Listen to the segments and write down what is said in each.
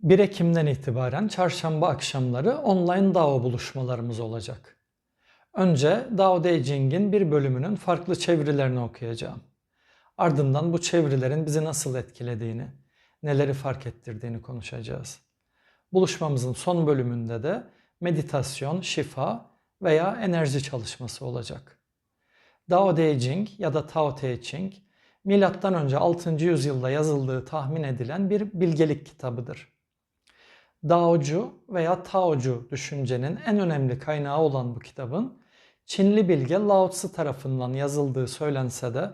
1 Ekim'den itibaren çarşamba akşamları online DAO buluşmalarımız olacak. Önce Dao De Jing'in bir bölümünün farklı çevirilerini okuyacağım. Ardından bu çevirilerin bizi nasıl etkilediğini, neleri fark ettirdiğini konuşacağız. Buluşmamızın son bölümünde de meditasyon, şifa veya enerji çalışması olacak. Dao De Jing ya da Tao Te Ching, milattan önce 6. yüzyılda yazıldığı tahmin edilen bir bilgelik kitabıdır. Daocu veya Taocu düşüncenin en önemli kaynağı olan bu kitabın Çinli bilge Lao Tzu tarafından yazıldığı söylense de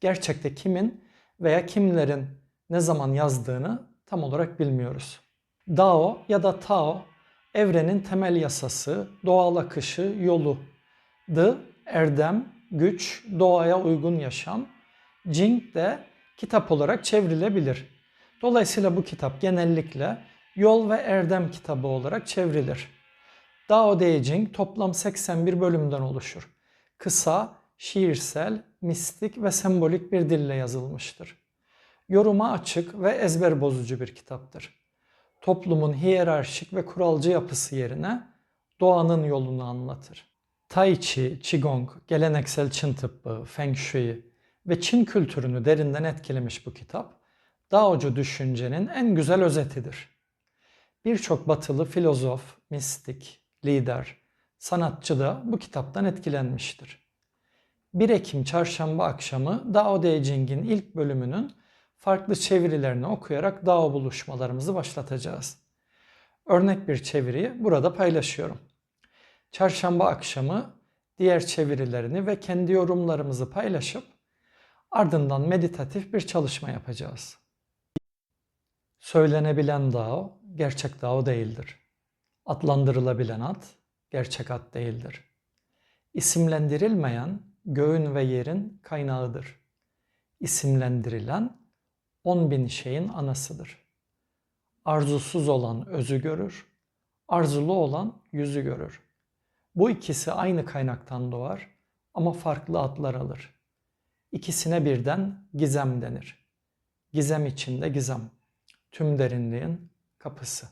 gerçekte kimin veya kimlerin ne zaman yazdığını tam olarak bilmiyoruz. Dao ya da Tao evrenin temel yasası, doğal akışı, yolu. The, erdem, güç, doğaya uygun yaşam. Jing de kitap olarak çevrilebilir. Dolayısıyla bu kitap genellikle yol ve erdem kitabı olarak çevrilir. Dao De Jing toplam 81 bölümden oluşur. Kısa, şiirsel, mistik ve sembolik bir dille yazılmıştır. Yoruma açık ve ezber bozucu bir kitaptır. Toplumun hiyerarşik ve kuralcı yapısı yerine doğanın yolunu anlatır. Tai Chi, Qigong, geleneksel Çin tıbbı, Feng Shui ve Çin kültürünü derinden etkilemiş bu kitap, Daocu düşüncenin en güzel özetidir. Birçok batılı filozof, mistik, lider, sanatçı da bu kitaptan etkilenmiştir. 1 Ekim çarşamba akşamı Dao De Jing'in ilk bölümünün farklı çevirilerini okuyarak Dao buluşmalarımızı başlatacağız. Örnek bir çeviriyi burada paylaşıyorum. Çarşamba akşamı diğer çevirilerini ve kendi yorumlarımızı paylaşıp ardından meditatif bir çalışma yapacağız. Söylenebilen Dao gerçek Dao değildir. Adlandırılabilen at gerçek at değildir. İsimlendirilmeyen göğün ve yerin kaynağıdır. İsimlendirilen on bin şeyin anasıdır. Arzusuz olan özü görür, arzulu olan yüzü görür. Bu ikisi aynı kaynaktan doğar ama farklı adlar alır. İkisine birden gizem denir. Gizem içinde gizem. Tüm derinliğin kapısı.